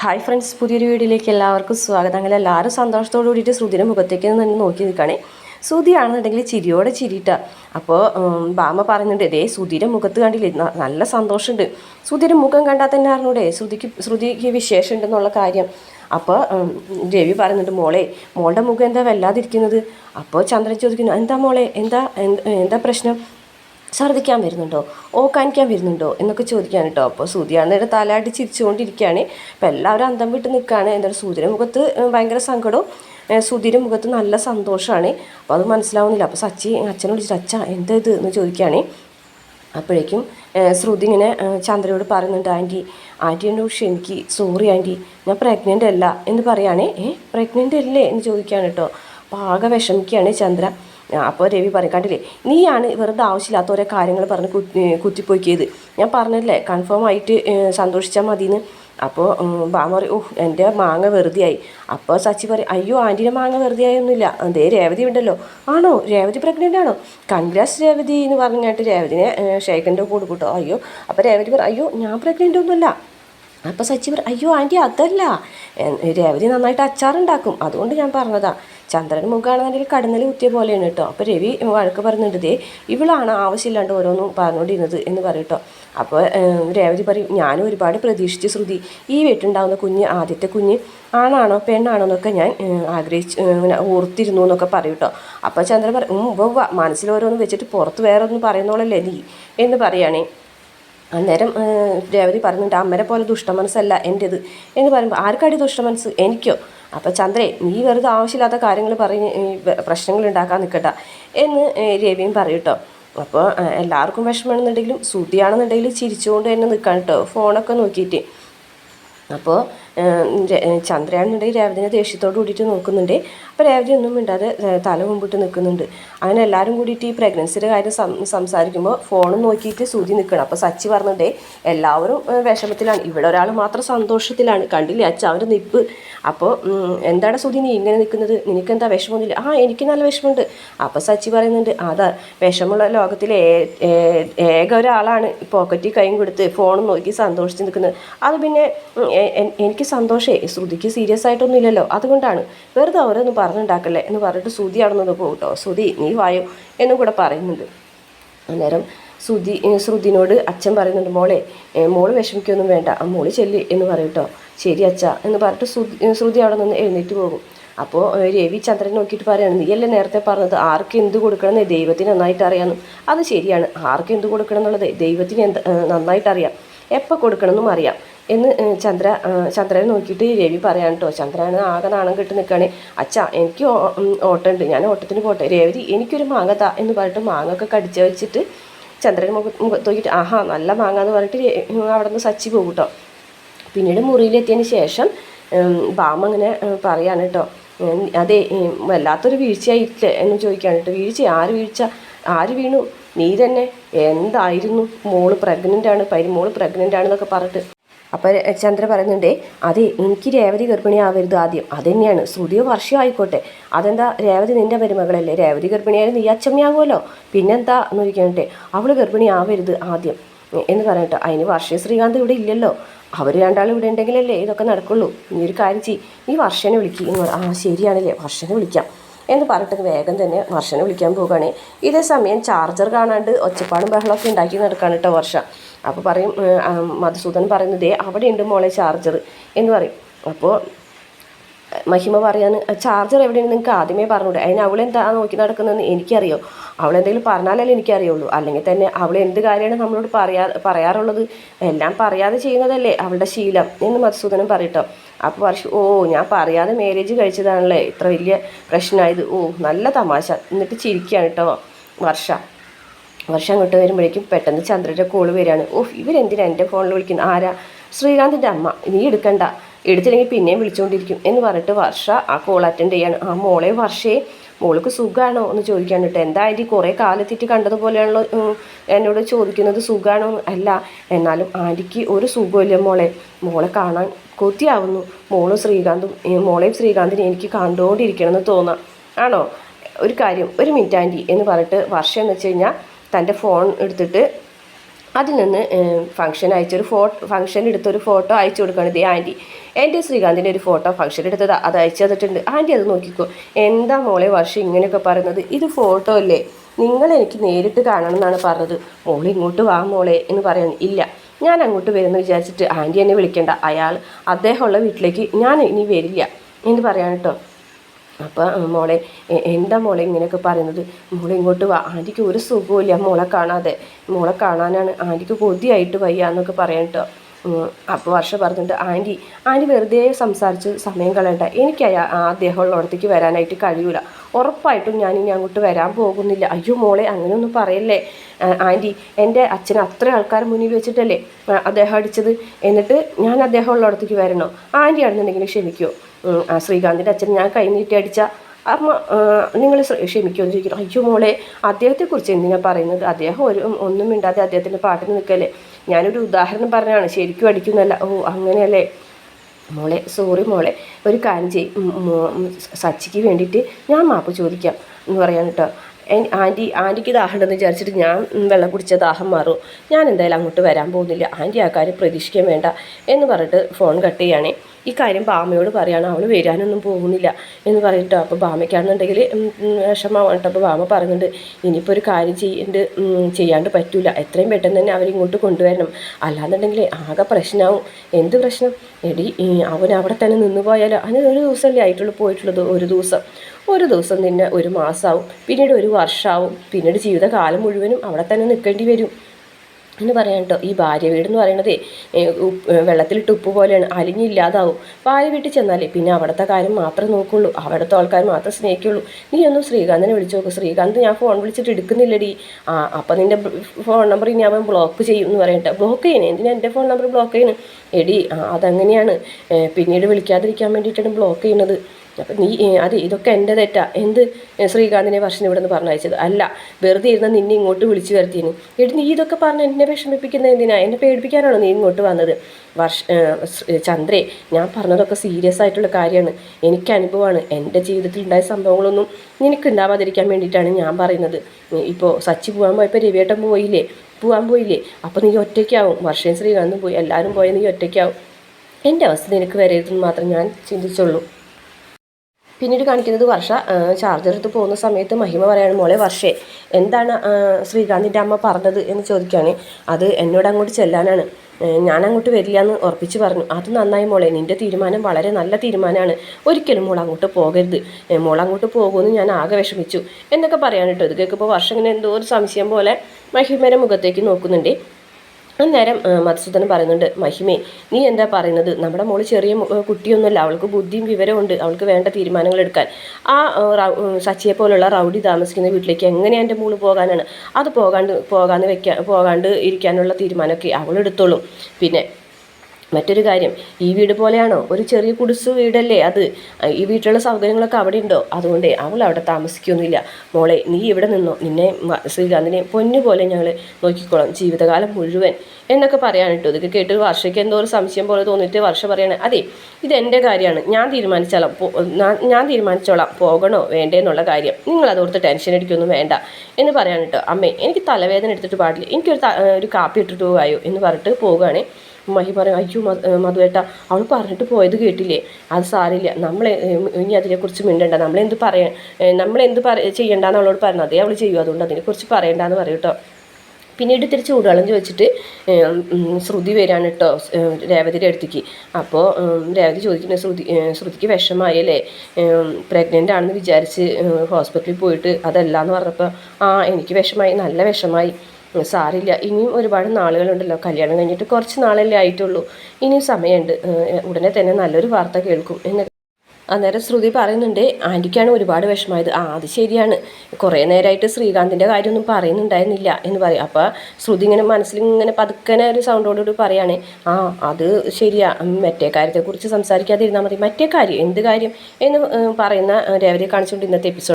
Hi friends പുതിയൊരു വീഡിയോയിലേക്ക് എല്ലാവർക്കും സ്വാഗതം. അങ്ങനെ എല്ലാവരും സന്തോഷത്തോടു കൂടിയിട്ട് ശ്രുതിയുടെ മുഖത്തേക്ക് തന്നെ നോക്കി നിൽക്കുകയാണേ ശ്രുതിയാണെന്നുണ്ടെങ്കിൽ ചിരിയോടെ ചിരിയിട്ട. അപ്പോൾ ബാമ പറയുന്നുണ്ട് ദേ ശ്രുതിയുടെ മുഖത്ത് കണ്ടില്ലേ നല്ല സന്തോഷമുണ്ട്. ശ്രുതിയുടെ മുഖം കണ്ടാൽ തന്നെ അറിഞ്ഞൂടെ ശ്രുതിക്ക് ശ്രുതിക്ക് വിശേഷം ഉണ്ടെന്നുള്ള കാര്യം അപ്പോൾ രവി പറയുന്നുണ്ട് മോളെ മോളുടെ മുഖം എന്താ വല്ലാതിരിക്കുന്നത്? അപ്പോൾ ചന്ദ്രൻ ചോദിക്കുന്നു എന്താ മോളെ എന്താ എന്താ പ്രശ്നം? ഛർദ്ദിക്കാൻ വരുന്നുണ്ടോ? ഓക്കാനിക്കാൻ വരുന്നുണ്ടോ? എന്നൊക്കെ ചോദിക്കാൻ കേട്ടോ. അപ്പോൾ സൂര്യാണെന്നേരം തലയായിട്ട് ചിരിച്ചുകൊണ്ടിരിക്കുകയാണ്. അപ്പോൾ എല്ലാവരും അന്തം വിട്ട് നിൽക്കുകയാണ്. എന്താ സൂര്യന്റെ മുഖത്ത് ഭയങ്കര സങ്കടവും സുധീരം മുഖത്ത് നല്ല സന്തോഷമാണ്. അപ്പോൾ അത് മനസ്സിലാവുന്നില്ല. അപ്പോൾ സച്ചി അച്ഛനെ വിളിച്ചിട്ട് അച്ഛ എന്താ ഇത്? എന്ന് ചോദിക്കുകയാണ്. അപ്പോഴേക്കും ശ്രുതി ഇങ്ങനെ ചന്ദ്രയോട് പറയുന്നുണ്ട് ആന്റി ആന്റി എന്നോട് ക്ഷമിക്ക് സോറി ആന്റി. ഞാൻ പ്രഗ്നന്റ് അല്ല എന്ന് പറയുകയാണ് ഏ പ്രഗ്നന്റ് അല്ലേ? എന്ന് ചോദിക്കുകയാണ് കേട്ടോ. അപ്പോൾ ആകെ വിഷമിക്കുകയാണ് ചന്ദ്ര. അപ്പോൾ രവി പറയും കണ്ടില്ലേ നീയാണ് വെറുതെ ആവശ്യമില്ലാത്ത ഓരോ കാര്യങ്ങൾ പറഞ്ഞ് കുത്തി കുത്തിപ്പോക്കിയത് ഞാൻ പറഞ്ഞില്ലേ കൺഫേം ആയിട്ട് സന്തോഷിച്ചാൽ മതിയെന്ന് അപ്പോൾ ബാമ പറയും ഓഹ് എന്റെ മാങ്ങ വെറുതെയായി. അപ്പോൾ സച്ചി പറയും അയ്യോ ആന്റീന്റെ മാങ്ങ വെറുതെയായൊന്നുമില്ല. അതേ രേവതി ഉണ്ടല്ലോ. ആണോ? രേവതി പ്രഗ്നന്റ് ആണോ? കൺഗ്രാസ് രേവതി എന്ന് പറഞ്ഞിട്ട് രേവതിനെ ഷേഖന്റെ കൂടെ കൂട്ടോ. അയ്യോ അപ്പോൾ രേവതി പറയും അയ്യോ ഞാൻ പ്രഗ്നന്റ് ഒന്നുമല്ല. അപ്പോൾ സച്ചി പറ അയ്യോ ആന്റി അതല്ല. രവി നന്നായിട്ട് അച്ചാറുണ്ടാക്കും. അതുകൊണ്ട് ഞാൻ പറഞ്ഞതാ ചന്ദ്രൻ മുഖാണെന്നുണ്ടെങ്കിൽ കടന്നൽ കുത്തിയ പോലെയാണ് കേട്ടോ അപ്പോൾ രവി വഴക്ക് പറയുന്നുണ്ട് ദേ ഇവളാണ് ആവശ്യമില്ലാണ്ട് ഓരോന്നും പറഞ്ഞുകൊണ്ടിരുന്നത് എന്ന് പറയട്ടോ അപ്പോൾ രേവതി പറയും ഞാനും ഒരുപാട് പ്രതീക്ഷിച്ച് ശ്രുതി. ഈ വീട്ടുണ്ടാവുന്ന കുഞ്ഞ് ആദ്യത്തെ കുഞ്ഞ് ആണാണോ പെണ്ണാണോ എന്നൊക്കെ ഞാൻ ആഗ്രഹിച്ച് ഇങ്ങനെ ഓർത്തിരുന്നു എന്നൊക്കെ പറയും കേട്ടോ അപ്പോൾ ചന്ദ്രൻ പറയും മനസ്സിൽ ഓരോന്ന് വെച്ചിട്ട് പുറത്ത് വേറെ ഒന്നും പറയുന്നോളല്ലേ നീ? എന്ന് പറയുകയാണേ അന്നേരം രേവതി പറഞ്ഞിട്ട് അമ്മരെ പോലെ ദുഷ്ട മനസ്സല്ല എന്റെത് എന്ന് പറയുമ്പോൾ ആർക്കാടി ദുഷ്ട മനസ്സ്? എനിക്കോ? അപ്പോൾ ചന്ദ്രേ നീ വെറുതെ ആവശ്യമില്ലാത്ത കാര്യങ്ങൾ പറഞ്ഞ് പ്രശ്നങ്ങൾ ഉണ്ടാക്കാൻ നിൽക്കട്ട എന്ന് രേവിയും രവിയും പറയും അപ്പോൾ എല്ലാവർക്കും വിഷമമാണെന്നുണ്ടെങ്കിലും ശ്രുതിയാണെന്നുണ്ടെങ്കിലും ചിരിച്ചുകൊണ്ട് തന്നെ നിൽക്കാൻ കേട്ടോ ഫോണൊക്കെ നോക്കിയിട്ട്. അപ്പോൾ ചന്ദ്രയാണെന്നുണ്ടെങ്കിൽ രേവതിനെ ദേഷ്യത്തോട് കൂടിയിട്ട് നോക്കുന്നുണ്ട്. അപ്പോൾ ഒന്നും മിണ്ടാതെ തല മുമ്പിട്ട് നിൽക്കുന്നുണ്ട് അങ്ങനെ എല്ലാവരും കൂടിയിട്ട് ഈ പ്രഗ്നൻസിയുടെ കാര്യം സംസാരിക്കുമ്പോൾ ഫോണും നോക്കിയിട്ട് സൂചി നിൽക്കണം അപ്പോൾ സച്ചി പറഞ്ഞിട്ടേ എല്ലാവരും വിഷമത്തിലാണ്. ഇവിടെ ഒരാൾ മാത്രം സന്തോഷത്തിലാണ്. കണ്ടില്ലേ അച്ഛ അവർ നിപ്പ്. അപ്പോൾ എന്താണ് സുധി നീ ഇങ്ങനെ നിൽക്കുന്നത് നിനക്ക് എന്താ വിഷമമൊന്നുമില്ല ആ എനിക്ക് നല്ല വിഷമമുണ്ട്. അപ്പോൾ സച്ചി പറയുന്നുണ്ട് അതാ വിഷമമുള്ള ലോകത്തിലെ ഏക ഒരാളാണ്. പോക്കറ്റിൽ കൈയും കൊടുത്ത് ഫോണും നോക്കി സന്തോഷിച്ച് നിൽക്കുന്നത്. അത് പിന്നെ എനിക്ക് സന്തോഷേ. ശ്രുതിക്ക് സീരിയസ് ആയിട്ടൊന്നുമില്ലല്ലോ. അതുകൊണ്ടാണ്. വെറുതെ അവരൊന്നും പറഞ്ഞുണ്ടാക്കല്ലേ എന്ന് പറഞ്ഞിട്ട് ശ്രുതി അവിടെ പോകട്ടോ ശ്രുതി നീ വായോ എന്നും കൂടെ പറയുന്നുണ്ട്. അന്നേരം ഏ, ശ്രുതിനോട് അച്ഛൻ പറയുന്നുണ്ട് മോളെ മോൾ വിഷമിക്കൊന്നും വേണ്ട ആ മോൾ ചെല്ലി എന്ന് പറയും കേട്ടോ ശരി അച്ഛ എന്ന് പറഞ്ഞിട്ട് ശ്രുതി ശ്രുതി അവിടെ നിന്ന് എഴുന്നേറ്റ് പോകും. അപ്പോൾ രവി ചന്ദ്രൻ നോക്കിയിട്ട് പറയാണ് നീയല്ലേ നേരത്തെ പറഞ്ഞത് ആർക്ക് എന്ത് കൊടുക്കണമെന്ന് ദൈവത്തിന് നന്നായിട്ട് അറിയാം അത് ശരിയാണ് ആർക്ക് എന്ത് കൊടുക്കണം എന്നുള്ളത് ദൈവത്തിന് എന്ത് നന്നായിട്ട് അറിയാം. എപ്പോൾ കൊടുക്കണമെന്നും അറിയാം. എന്ന് ചന്ദ്ര ചന്ദ്രനെ നോക്കിയിട്ട് രവി പറയാൻ കേട്ടോ ചന്ദ്രന് ആകെ നാണം കെട്ട് നിൽക്കുകയാണ് അച്ഛാ എനിക്ക് ഓട്ടമുണ്ട് ഞാൻ ഓട്ടത്തിന് പോട്ടെ. രേവതി എനിക്കൊരു മാങ്ങ താ എന്ന് പറഞ്ഞിട്ട് മാങ്ങ ഒക്കെ കടിച്ച് വെച്ചിട്ട് ചന്ദ്രൻ മുഖ ആഹാ നല്ല മാങ്ങ എന്ന് പറഞ്ഞിട്ട് അവിടെ നിന്ന് സച്ചി പോകും കേട്ടോ പിന്നീട് മുറിയിലെത്തിയതിന് ശേഷം ബാമ അങ്ങനെ പറയാണ് കേട്ടോ അതെ വല്ലാത്തൊരു വീഴ്ചയായിട്ടില്ലേ? എന്ന് ചോദിക്കുകയാണ് കേട്ടോ വീഴ്ച? ആര് വീഴ്ച ആര് വീണു? നീ തന്നെ? എന്തായിരുന്നു? മോൾ പ്രഗ്നന്റ് ആണ്. പരിമോൾ പ്രഗ്നന്റ് ആണെന്നൊക്കെ പറഞ്ഞിട്ട് അപ്പോൾ ചന്ദ്ര പറയുന്നുണ്ട് അതെ എനിക്ക് രേവതി ഗർഭിണിയാവരുത് ആദ്യം. അതുതന്നെയാണ് ശ്രുതിയോ വർഷമോ ആയിക്കോട്ടെ അതെന്താ രേവതി നിന്റെ മരുമകളല്ലേ? രേവതി ഗർഭിണിയായാലും നീ അച്ചമ്മയാകുമല്ലോ. പിന്നെന്താ എന്ന് ചോദിക്കണട്ടെ അവൾ ഗർഭിണിയാവരുത് ആദ്യം. എന്ന് പറഞ്ഞിട്ട് അതിന് വർഷ ശ്രീകാന്ത് ഇവിടെ ഇല്ലല്ലോ. അവർ രണ്ടാളും ഇവിടെ ഉണ്ടെങ്കിലല്ലേ ഇതൊക്കെ നടക്കുള്ളൂ. നീ ഒരു കാര്യം ചെയ്യ്. നീ വർഷനെ വിളിക്കുക എന്ന് പറ ആ ശരിയാണല്ലേ. വർഷനെ വിളിക്കാം. എന്ന് പറഞ്ഞിട്ട് വേഗം തന്നെ വർഷനെ വിളിക്കാൻ പോവുകയാണ്. ഇതേ സമയം ചാർജർ കാണാണ്ട് ഒച്ചപ്പാടും ബഹളമൊക്കെ ഉണ്ടാക്കി നടക്കാണ് കേട്ടോ വർഷ. അപ്പോൾ പറയും മധുസൂദൻ പറയുന്നത് "ദേ അവിടെ ഉണ്ട് മോളെ ചാർജർ എന്ന് പറയും. അപ്പോൾ മഹിമ പറയാൻ ചാർജർ എവിടെയാണ് നിങ്ങൾക്ക് ആദ്യമേ പറഞ്ഞൂടെ അതിന് അവളെന്താ നോക്കി നടക്കുന്നതെന്ന് എനിക്കറിയോ? അവളെന്തെങ്കിലും പറഞ്ഞാലല്ലേ എനിക്കറിയുള്ളൂ. അല്ലെങ്കിൽ തന്നെ അവൾ എന്ത് കാര്യമാണ് നമ്മളോട് പറയാ പറയാറുള്ളത്? എല്ലാം പറയാതെ ചെയ്യുന്നതല്ലേ അവളുടെ ശീലം എന്ന് മധുസൂദനം പറയട്ടോ. അപ്പോൾ വർഷ ഓ ഞാൻ പറയാതെ മാരേജ് കഴിച്ചതാണല്ലേ? ഇത്ര വലിയ പ്രശ്നമായത്. ഓ നല്ല തമാശ. എന്നിട്ട് ചിരിക്കുകയാണ് കേട്ടോ വർഷ. വർഷം അങ്ങോട്ട് വരുമ്പോഴേക്കും പെട്ടെന്ന് ചന്ദ്രന്റെ കോൾ വരികയാണ്. ഓഹ് ഇവരെന്തിനാണ് എന്റെ ഫോണിൽ വിളിക്കുന്നത്? ആരാ? ശ്രീകാന്തിന്റെ അമ്മ. നീ എടുക്കണ്ട. എടുത്തില്ലെങ്കിൽ പിന്നെയും വിളിച്ചുകൊണ്ടിരിക്കും എന്ന് പറഞ്ഞിട്ട് വർഷ ആ കോൾ അറ്റൻഡ് ചെയ്യാണ് ആ മോളെ വർഷേ മോൾക്ക് സുഖമാണോ എന്ന് ചോദിക്കാൻ കേട്ടോ എന്തായാലും കുറേ കാലത്തിട്ട് കണ്ടതുപോലെയാണല്ലോ എന്നോട് ചോദിക്കുന്നത് സുഖമാണോ അല്ല എന്നാലും ആന്റിക്ക് ഒരു സുഖമില്ല മോളെ മോളെ കാണാൻ കൊതിയാവുന്നു. മോളും ശ്രീകാന്തും മോളെയും ശ്രീകാന്തിനെ എനിക്ക് കണ്ടുകൊണ്ടിരിക്കണമെന്ന് തോന്നാം. ആണോ? ഒരു കാര്യം ഒരു മിനിറ്റ് ആന്റി എന്ന് പറഞ്ഞിട്ട് വർഷം എന്ന് വെച്ച് കഴിഞ്ഞാൽ തന്റെ ഫോൺ എടുത്തിട്ട് അതിൽ നിന്ന് ഫംഗ്ഷൻ അയച്ചൊരു ഫോട്ടോ ഫംഗ്ഷൻ എടുത്തൊരു ഫോട്ടോ അയച്ചു കൊടുക്കുകയാണ് ഇതേ ആന്റി. എന്റെ ശ്രീകാന്തിന്റെ ഒരു ഫോട്ടോ ഫംഗ്ഷൻ എടുത്തത്. അത് അയച്ചു തന്നിട്ടുണ്ട്. ആന്റി അത് നോക്കിക്കോ. എന്താ മോളെ വർഷം ഇങ്ങനെയൊക്കെ പറയുന്നത്? ഇത് ഫോട്ടോ അല്ലേ? നിങ്ങൾ എനിക്ക് നേരിട്ട് കാണണം എന്നാണ് പറഞ്ഞത്. മോളെ ഇങ്ങോട്ട് വാ മോളെ എന്ന് പറയാൻ ഇല്ല. ഞാൻ അങ്ങോട്ട് വരുമെന്ന് വിചാരിച്ചിട്ട് ആന്റി എന്നെ വിളിക്കേണ്ട. അയാൾ അദ്ദേഹമുള്ള വീട്ടിലേക്ക് ഞാൻ ഇനി വരില്ല എന്ന് പറയാൻ കേട്ടോ അപ്പോൾ മോളെ എന്താ മോളെ ഇങ്ങനെയൊക്കെ പറയുന്നത്? മോളെ ഇങ്ങോട്ട് വാ. ആന്റിക്ക് ഒരു സുഖമില്ല മോളെ കാണാതെ. മോളെ കാണാനാണ് ആന്റിക്ക് കൊതിയായിട്ട് വയ്യ എന്നൊക്കെ പറയാൻ കേട്ടോ അപ്പോൾ വർഷ പറഞ്ഞിട്ട് ആന്റി ആന്റി വെറുതെ സംസാരിച്ച് സമയം കളയണ്ട. എനിക്ക് അദ്ദേഹം ആ അദ്ദേഹമുള്ളിടത്തേക്ക് വരാനായിട്ട് കഴിയൂല. ഉറപ്പായിട്ടും ഞാൻ ഇനി അങ്ങോട്ട് വരാൻ പോകുന്നില്ല. അയ്യോ മോളെ അങ്ങനെയൊന്നും പറയല്ലേ? ആന്റി എന്റെ അച്ഛൻ അത്ര ആൾക്കാർ മുന്നിൽ വെച്ചിട്ടല്ലേ അദ്ദേഹം അടിച്ചത്? എന്നിട്ട് ഞാൻ അദ്ദേഹം ഉള്ളിടത്തേക്ക് വരണോ? ആന്റി ആണെന്നുണ്ടെങ്കിൽ ക്ഷമിക്കുമോ ആ ശ്രീകാന്തിന്റെ അച്ഛൻ ഞാൻ കൈനീട്ടി അടിച്ച അമ്മ നിങ്ങൾ ക്ഷമിക്കുമെന്ന് ചോദിക്കുന്നു. അയ്യോ മോളെ അദ്ദേഹത്തെക്കുറിച്ച് എന്തിനാണ് പറയുന്നത്? അദ്ദേഹം ഒരു ഒന്നും മിണ്ടാതെ അദ്ദേഹത്തിന്റെ പാട്ടിന് നിൽക്കല്ലേ? ഞാനൊരു ഉദാഹരണം പറഞ്ഞാണ് ശരിക്കും അടിക്കുന്നല്ല ഓ അങ്ങനെയല്ലേ? മോളെ സോറി മോളെ. ഒരു കാര്യം ചെയ്യും. സച്ചിക്ക് വേണ്ടിയിട്ട് ഞാൻ മാപ്പ് ചോദിക്കാം എന്ന് പറയാൻ കേട്ടോ. ആന്റി ആന്റിക്ക് ദാഹമുണ്ടെന്ന് വിചാരിച്ചിട്ട് ഞാൻ വെള്ളം കുടിച്ച ദാഹം മാറും. ഞാൻ എന്തായാലും അങ്ങോട്ട് വരാൻ പോകുന്നില്ല. ആന്റി ആ കാര്യം പ്രതീക്ഷിക്കാൻ വേണ്ട എന്ന് പറഞ്ഞിട്ട് ഫോൺ കട്ട് ചെയ്യുകയാണേ ഈ കാര്യം ബാമയോട് പറയാണ് അവൾ വരാനൊന്നും പോകുന്നില്ല എന്ന് പറഞ്ഞിട്ടോ അപ്പോൾ ബാമയ്ക്കാണെന്നുണ്ടെങ്കിൽ വിഷമമാണ് അപ്പോൾ ബാമ പറയുന്നുണ്ട് ഇനിയിപ്പോൾ ഒരു കാര്യം ചെയ്യേണ്ട ചെയ്യാണ്ട് പറ്റൂല. എത്രയും പെട്ടെന്ന് തന്നെ അവരിങ്ങോട്ട് കൊണ്ടുവരണം. അല്ലാന്നുണ്ടെങ്കിൽ ആകെ പ്രശ്നമാവും എന്ത് പ്രശ്നം? എടി അവൻ അവിടെ തന്നെ നിന്ന് പോയാലോ? അതിന് ഒരു ദിവസമല്ലേ ആയിട്ടുള്ളൂ പോയിട്ടുള്ളത് ഒരു ദിവസം. ഒരു ദിവസം നിന്നെ ഒരു മാസമാവും പിന്നീട് ഒരു വർഷമാവും പിന്നീട് ജീവിതകാലം മുഴുവനും അവിടെ തന്നെ നിൽക്കേണ്ടി വരും. എന്ന് പറയാൻ കേട്ടോ ഈ ഭാര്യ വീട് എന്ന് പറയണതേ വെള്ളത്തിലിട്ട് ഉപ്പ് പോലെയാണ് അലിഞ്ഞില്ലാതാവും ഭാര്യ വീട്ടിൽ ചെന്നാലേ പിന്നെ അവിടുത്തെ കാര്യം മാത്രമേ നോക്കുള്ളൂ അവിടുത്തെ ആൾക്കാർ മാത്രമേ സ്നേഹിക്കുള്ളൂ. നീ ഒന്നും ശ്രീകാന്തിനെ വിളിച്ചു നോക്കും ശ്രീകാന്ത് ഞാൻ ഫോൺ വിളിച്ചിട്ട് എടുക്കുന്നില്ലടി. ആ അപ്പം നിന്റെ ഫോൺ നമ്പർ ഇനി അവൻ ബ്ലോക്ക് ചെയ്യും എന്ന് പറയട്ടെ. ബ്ലോക്ക് ചെയ്യണേ എന്തിനാ എന്റെ ഫോൺ നമ്പർ ബ്ലോക്ക് ചെയ്യണം? എടി അതങ്ങനെയാണ്. പിന്നീട് വിളിക്കാതിരിക്കാൻ വേണ്ടിയിട്ടാണ് ബ്ലോക്ക് ചെയ്യുന്നത് അപ്പം നീ അത് ഇതൊക്കെ എന്റെ തെറ്റാ. എന്ത് ശ്രീകാന്തിനെ വർഷം ഇവിടെ നിന്ന് പറഞ്ഞയച്ചത്? അല്ല വെറുതെ ഇരുന്ന് നിന്നെ ഇങ്ങോട്ട് വിളിച്ചു വരുത്തിന് എടി നീ ഇതൊക്കെ പറഞ്ഞ് എന്നെ വിഷമിപ്പിക്കുന്നത് എന്തിനാ? എന്നെ പേടിപ്പിക്കാനാണോ നീ ഇങ്ങോട്ട് വന്നത്? വർഷ ചന്ദ്രേ ഞാൻ പറഞ്ഞതൊക്കെ സീരിയസ് ആയിട്ടുള്ള കാര്യമാണ്. എനിക്ക് അനുഭവമാണ്. എന്റെ ജീവിതത്തിൽ ഉണ്ടായ സംഭവങ്ങളൊന്നും നിനക്ക് ഉണ്ടാവാതിരിക്കാൻ വേണ്ടിയിട്ടാണ് ഞാൻ പറയുന്നത്. ഇപ്പോൾ സച്ചി പോകാൻ പോയപ്പോൾ രവിയേട്ടൻ പോയില്ലേ? പോകാൻ പോയില്ലേ? അപ്പോൾ നീ ഒറ്റയ്ക്കാവും. വർഷയും ശ്രീകാന്തും പോയി. എല്ലാവരും പോയാൽ നീ ഒറ്റയ്ക്കാവും. എന്റെ അവസ്ഥ നിനക്ക് വരരുതെന്ന് മാത്രം ഞാൻ ചിന്തിച്ചുള്ളൂ. പിന്നീട് കാണിക്കുന്നത് വർഷ ചാർജർ എടുത്ത് പോകുന്ന സമയത്ത് മഹിമ പറയാണ് മോളെ വർഷേ എന്താണ് ശ്രീകാന്തിന്റെ അമ്മ പറഞ്ഞത്? എന്ന് ചോദിക്കുകയാണ്. അത് എന്നോട് അങ്ങോട്ട് ചെല്ലാനാണ്. ഞാൻ അങ്ങോട്ട് വരില്ല എന്ന് ഉറപ്പിച്ച് പറഞ്ഞു. അത് നന്നായി മോളെ നിന്റെ തീരുമാനം വളരെ നല്ല തീരുമാനമാണ്. ഒരിക്കലും മോൾ അങ്ങോട്ട് പോകരുത്. മോൾ അങ്ങോട്ട് പോകുമെന്ന് ഞാൻ ആകെ വിഷമിച്ചു. എന്നൊക്കെ പറയാൻ കേട്ടോ. ഇത് കേൾക്കുമ്പോൾ വർഷം ഇങ്ങനെ എന്തോ ഒരു സംശയം പോലെ മഹിമയുടെ മുഖത്തേക്ക് നോക്കുന്നുണ്ട്. അന്നേരം മധുസൂദനം പറയുന്നുണ്ട് മഹിമേ നീ എന്താ പറയുന്നത്? നമ്മുടെ മോൾ ചെറിയ കുട്ടിയൊന്നുമല്ല. അവൾക്ക് ബുദ്ധിയും വിവരമുണ്ട് അവൾക്ക് വേണ്ട തീരുമാനങ്ങൾ എടുക്കാൻ. ആ സച്ചിയെ പോലുള്ള റൗഡി താമസിക്കുന്ന വീട്ടിലേക്ക് എങ്ങനെ എന്റെ മോൾ പോകാനാണ്? അത് പോകാണ്ട് പോകാന്ന് വെക്കാൻ പോകാണ്ട് ഇരിക്കാനുള്ള തീരുമാനമൊക്കെ അവൾ എടുത്തോളും. പിന്നെ മറ്റൊരു കാര്യം ഈ വീട് പോലെയാണോ? ഒരു ചെറിയ കുടിസ് വീടല്ലേ അത്? ഈ വീട്ടിലുള്ള സൗകര്യങ്ങളൊക്കെ അവിടെ ഉണ്ടോ അതുകൊണ്ട് അവൾ അവിടെ താമസിക്കൊന്നുമില്ല. മോളെ നീ ഇവിടെ നിന്നോ? നിന്നെ ശ്രീകാന്തിനെ പൊന്നുപോലെ ഞങ്ങൾ നോക്കിക്കോളാം. ജീവിതകാലം മുഴുവൻ എന്നൊക്കെ പറയാൻ കേട്ടോ ഇതൊക്കെ കേട്ട് വർഷയ്ക്ക് എന്തോ ഒരു സംശയം പോലെ തോന്നിയിട്ട് വർഷം പറയാണ്. അതെ ഇത് എന്റെ കാര്യമാണ്. ഞാൻ തീരുമാനിച്ചോളാം ഞാൻ- തീരുമാനിച്ചോളാം. പോകണോ? വേണ്ടേ എന്നുള്ള കാര്യം. നിങ്ങൾ അതോർത്ത് ടെൻഷൻ അടിക്കൊന്നും വേണ്ട എന്ന് പറയാൻ കേട്ടോ അമ്മേ എനിക്ക് തലവേദന എടുത്തിട്ട് പാടില്ല. എനിക്കൊരു ഒരു കാപ്പി ഇട്ടിട്ട് പോകായോ എന്ന് പറഞ്ഞിട്ട് പോവുകയാണേ. മഹി പറയും അയ്യോ മധുവേട്ട അവൾ പറഞ്ഞിട്ട് പോയത് കേട്ടില്ലേ? അത് സാരില്ല നമ്മൾ ഇനി അതിനെക്കുറിച്ച് മിണ്ടണ്ട. നമ്മളെന്ത് പറയാൻ നമ്മളെന്ത് പറ ചെയ്യണ്ടെന്ന് അവളോട് പറഞ്ഞു അതേ അവൾ ചെയ്യും. അതുകൊണ്ട് അതിനെക്കുറിച്ച് പറയണ്ടെന്ന് പറയും കേട്ടോ. പിന്നീട് ഇത്തിരി ചൂടുവെള്ളം ചോദിച്ചിട്ട് ശ്രുതി വരാണ് കേട്ടോ രേവതിയുടെ അടുത്തേക്ക്. അപ്പോൾ രേവതി ചോദിക്കുന്നത് ശ്രുതി ശ്രുതിക്ക് വിഷമായല്ലേ പ്രഗ്നന്റ് ആണെന്ന് വിചാരിച്ച് ഹോസ്പിറ്റലിൽ പോയിട്ട് അതല്ല എന്ന് പറഞ്ഞപ്പോൾ ആ എനിക്ക് വിഷമായി നല്ല വിഷമായി. സാരില്ല. ഇനിയും ഒരുപാട് നാളുകളുണ്ടല്ലോ. കല്യാണം കഴിഞ്ഞിട്ട് കുറച്ച് നാളല്ലേ ആയിട്ടുള്ളൂ. ഇനിയും സമയമുണ്ട്. ഉടനെ തന്നെ നല്ലൊരു വാർത്ത കേൾക്കും എന്ന്. അന്നേരം ശ്രുതി പറയുന്നുണ്ട് ആന്റിക്കാണ് ഒരുപാട് വിഷമമായത്. ആ അത് ശരിയാണ്. കുറേ നേരമായിട്ട് ശ്രീകാന്തിന്റെ കാര്യമൊന്നും പറയുന്നുണ്ടായിരുന്നില്ല എന്ന് പറയും. അപ്പോൾ ശ്രുതി ഇങ്ങനെ മനസ്സിൽ ഇങ്ങനെ പതുക്കനെ ഒരു സൗണ്ടോടുകൂടി പറയാണ് ആ അത് ശരിയാ. മറ്റേ കാര്യത്തെക്കുറിച്ച് സംസാരിക്കാതിരുന്നാൽ മതി. മറ്റേ കാര്യം എന്ത് കാര്യം? എന്ന് പറയുന്ന രേവരെ കാണിച്ചുകൊണ്ട് ഇന്നത്തെ എപ്പിസോഡ്